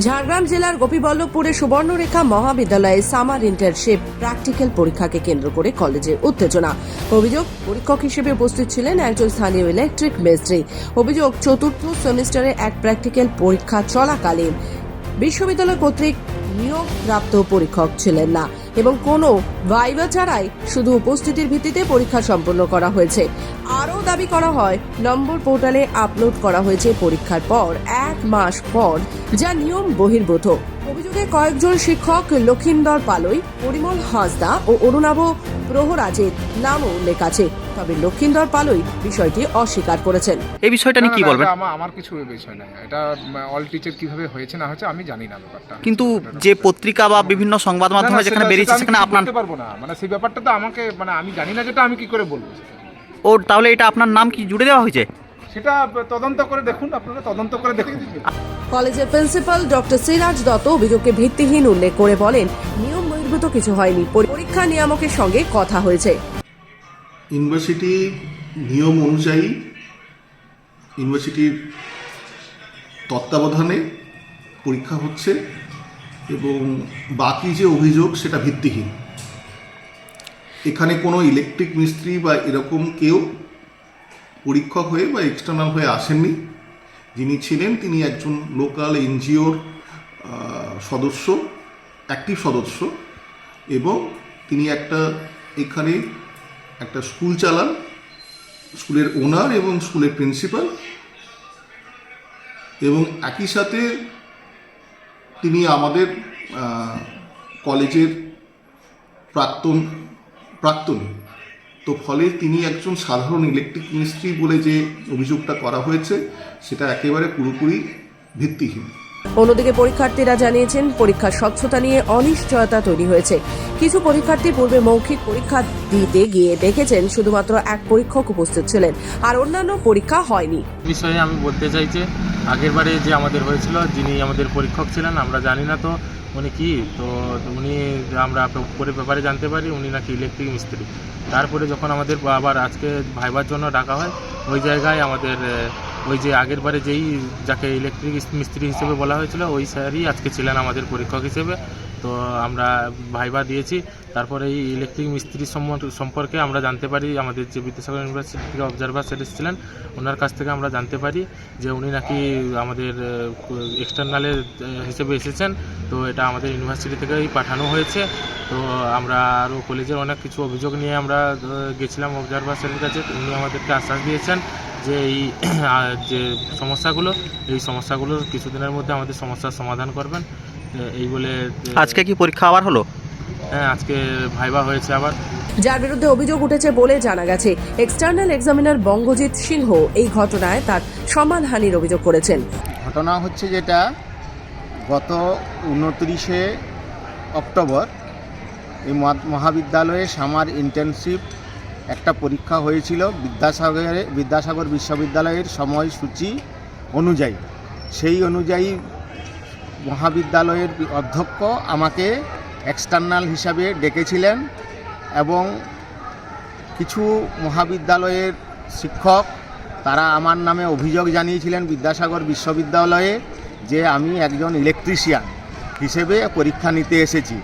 ঝাড়গ্রাম জেলার গোপীবল্লভপুরে সুবর্ণরেখা মহাবিদ্যালয়ে summer internship practical পরীক্ষাকে কেন্দ্র করে কলেজের উত্তেজনা। অভিযোগ, পরীক্ষক হিসেবে উপস্থিত ছিলেন একজন স্থানীয় ইলেকট্রিক মিস্ত্রি। অভিযোগ, চতুর্থ সেমিস্টারে এক প্র্যাকটিক্যাল পরীক্ষা চলাকালীন বিশ্ববিদ্যালয় কর্তৃক নিয়োগপ্রাপ্ত পরীক্ষক ছিলেন না এবং কোনো ভাইবা ছাড়াই শুধু উপস্থিতির ভিত্তিতে পরীক্ষা সম্পন্ন করা হয়েছে। আরও দাবি করা হয়, নম্বর পোর্টালে আপলোড করা হয়েছে পরীক্ষার পর, এক মাস পর, যা নিয়ম বহির্ভূত। অভিযোগে কয়েকজন শিক্ষক লক্ষিন্দর পালই, পরিমল হাসদা ও অরুণাভ প্রহরাজের নামও উল্লেখ আছে। তবে লক্ষিন্দর পালই বিষয়টি অস্বীকার করেছেন। এই বিষয়টা নিয়ে কি না, না, বলবেন? আমার আমার কিছু বিষয় নাই এটা অল টিচার কীভাবে হয়েছে না হয়েছে আমি জানি না ব্যাপারটা। কিন্তু যে পত্রিকা বা বিভিন্ন সংবাদ মাধ্যমে না, যেখানে বেরিয়েছে সেখানে আপনার পারব না? মানে সেই ব্যাপারটা তো আমাকে মানে আমি জানি না যেটা আমি কি করে বলব ও তাহলে এটা আপনার নাম কি জুড়ে দেওয়া হয়েছে? সেটা তদন্ত করে দেখুন আপনারা তদন্ত করে দেখুন কলেজের প্রিন্সিপাল ডক্টর সিরাজ দত্ত অভিযোগকে ভিত্তিহীন উল্লেখ করে বলেন নিয়ম বহির্ভূত কিছু হয়নি। পরীক্ষা নিয়ামকের সঙ্গে কথা হয়েছে। ইউনিভার্সিটি নিয়ম অনুযায়ী ইউনিভার্সিটির তত্ত্বাবধানে পরীক্ষা হচ্ছে এবং বাকি যে অভিযোগ সেটা ভিত্তিহীন। এখানে কোনো ইলেকট্রিক মিস্ত্রি বা এরকম কেউ পরীক্ষক হয়ে বা এক্সটার্নাল হয়ে আসেননি। যিনি ছিলেন তিনি একজন লোকাল এনজিওর সদস্য অ্যাক্টিভ সদস্য। এবং তিনি একটা এখানে একটা স্কুল চালান, স্কুলের ওনার এবং স্কুলের প্রিন্সিপাল। এবং একই সাথে তিনি আমাদের কলেজের প্রাক্তন, প্রাক্তনী। তো ফলে তিনি একজন সাধারণ ইলেকট্রিক মিস্ত্রি বলে যে অভিযোগটা করা হয়েছে, সেটা একেবারে পুরোপুরি ভিত্তিহীন। অন্যদিকে পরীক্ষার্থীরা জানিয়েছেন, পরীক্ষার স্বচ্ছতা নিয়ে অনিশ্চয়তা তৈরি হয়েছে। কিছু পরীক্ষার্থী পূর্বে মৌখিক পরীক্ষা দিতে গিয়ে দেখেছেন, শুধুমাত্র এক পরীক্ষক উপস্থিত ছিলেন, আর অন্যান্য পরীক্ষা হয়নি। বিষয়ে আমি বলতে চাই যে আগেরবারে যে আমাদের হয়েছিল, যিনি আমাদের পরীক্ষক ছিলেন, আমরা জানি না তো, উনি কি? তো উনি আমরা পরে ব্যাপারে জানতে পারি, উনি নাকি ইলেকট্রিক মিস্ত্রি। তারপরে যখন আমাদের আবার আজকে ভাইবার জন্য ডাকা হয়, ওই জায়গায় আমাদের ওই যে আগেরবারে যেই যাকে ইলেকট্রিক মিস্ত্রি হিসেবে বলা হয়েছিল, ওই স্যারই আজকে ছিলেন আমাদের পরীক্ষক হিসেবে। তো আমরা ভাইবা দিয়েছি। তারপরে এই ইলেকট্রিক মিস্ত্রি সম্পর্কে আমরা জানতে পারি, আমাদের যে বিদ্যাসাগর ইউনিভার্সিটি থেকে অবজারভার স্যার এসেছিলেন, ওনার কাছ থেকে আমরা জানতে পারি যে উনি নাকি আমাদের এক্সটার্নালের হিসেবে এসেছেন। তো এটা আমাদের ইউনিভার্সিটি থেকেই পাঠানো হয়েছে। তো আমরা আরও কলেজের অনেক কিছু অভিযোগ নিয়ে আমরা গেছিলাম অবজারভার স্যারের কাছে। উনি আমাদেরকে আশ্বাস দিয়েছেন যে এই যে সমস্যাগুলো এই সমস্যাগুলোর কিছুদিনের মধ্যে আমাদের সমস্যার সমাধান করবেন। এই বলে আজকে কি পরীক্ষা আবার হলো? হ্যাঁ আজকে ভাইবা হয়েছে আবার। যার বিরুদ্ধে অভিযোগ উঠেছে বলে জানা গেছে এক্সটার্নাল এক্সামিনার বঙ্গজিৎ সিংহ এই ঘটনায় তার সম্মানহানির অভিযোগ করেছেন। ঘটনা হচ্ছে যেটা গত উনত্রিশে অক্টোবর এই মহাবিদ্যালয়ে সামার ইন্টার্নশিপ একটা পরীক্ষা হয়েছিল বিদ্যাসাগরে, বিদ্যাসাগর বিশ্ববিদ্যালয়ের সময়সূচি অনুযায়ী। সেই অনুযায়ী মহাবিদ্যালয়ের অধ্যক্ষ আমাকে এক্সটার্নাল হিসাবে ডেকেছিলেন এবং কিছু মহাবিদ্যালয়ের শিক্ষক, তারা আমার নামে অভিযোগ জানিয়েছিলেন বিদ্যাসাগর বিশ্ববিদ্যালয়ে যে আমি একজন ইলেকট্রিশিয়ান হিসেবে পরীক্ষা নিতে এসেছি।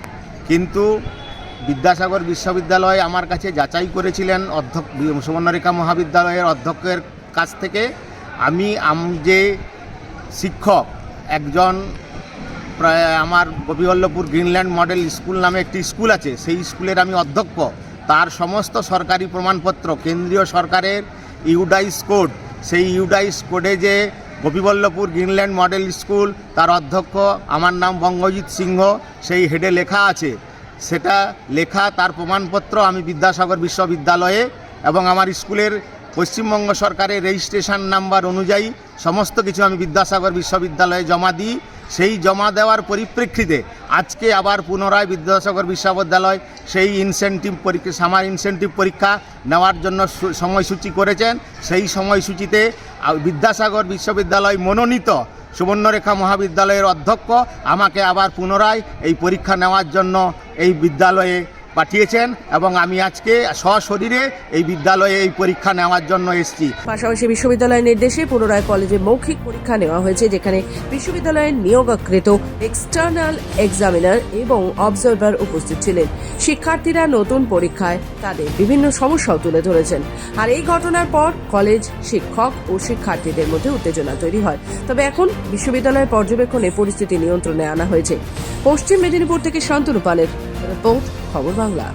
কিন্তু বিদ্যাসাগর বিশ্ববিদ্যালয় আমার কাছে যাচাই করেছিলেন অধ্যক্ষ সুবর্ণরেখা মহাবিদ্যালয়ের অধ্যক্ষের কাছ থেকে। আমি, আম যে শিক্ষক, একজন প্রায় আমার গোপীবল্লভপুর গ্রিনল্যান্ড মডেল স্কুল নামে একটি স্কুল আছে, সেই স্কুলের আমি অধ্যক্ষ। তার সমস্ত সরকারি প্রমাণপত্র, কেন্দ্রীয় সরকারের ইউডাইস কোড, সেই ইউডাইস কোডে যে গোপীবল্লভপুর গ্রিনল্যান্ড মডেল স্কুল, তার অধ্যক্ষ, আমার নাম বঙ্গজিৎ সিংহ, সেই হেডে লেখা আছে। সেটা লেখা, তার প্রমাণপত্র আমি বিদ্যাসাগর বিশ্ববিদ্যালয়ে এবং আমার স্কুলের পশ্চিমবঙ্গ সরকারের রেজিস্ট্রেশন নাম্বার অনুযায়ী সমস্ত কিছু আমি বিদ্যাসাগর বিশ্ববিদ্যালয়ে জমা দিই। সেই জমা দেওয়ার পরিপ্রেক্ষিতে আজকে আবার পুনরায় বিদ্যাসাগর বিশ্ববিদ্যালয় সেই ইনসেন্টিভ পরীক্ষা, সামার ইনসেন্টিভ পরীক্ষা নেওয়ার জন্য সময়সূচি করেছেন। সেই সময়সূচিতে বিদ্যাসাগর বিশ্ববিদ্যালয় মনোনীত সুবর্ণরেখা মহাবিদ্যালয়ের অধ্যক্ষ আমাকে আবার পুনরায় এই পরীক্ষা নেওয়ার জন্য এই বিদ্যালয়ে পাঠিয়েছেন এবং আমি আজকে সশরীরে এই বিদ্যালয়ে এই পরীক্ষা নেওয়ার জন্য এসেছি। পাশাপাশি বিশ্ববিদ্যালয়ের নির্দেশে পুনরায় কলেজে মৌখিক পরীক্ষা নেওয়া হয়েছে, যেখানে বিশ্ববিদ্যালয়ের নিয়োগকৃত এক্সটার্নাল এক্সামিনার এবং অবজারভার উপস্থিত ছিলেন। শিক্ষার্থীরা নতুন পরীক্ষায় তাদের বিভিন্ন সমস্যাও তুলে ধরেছেন। আর এই ঘটনার পর কলেজ শিক্ষক ও শিক্ষার্থীদের মধ্যে উত্তেজনা তৈরি হয়। তবে এখন বিশ্ববিদ্যালয়ের পর্যবেক্ষণে পরিস্থিতি নিয়ন্ত্রণে আনা হয়েছে। পশ্চিম মেদিনীপুর থেকে শান্তনু পালের রিপোর্ট খবর বাংলা।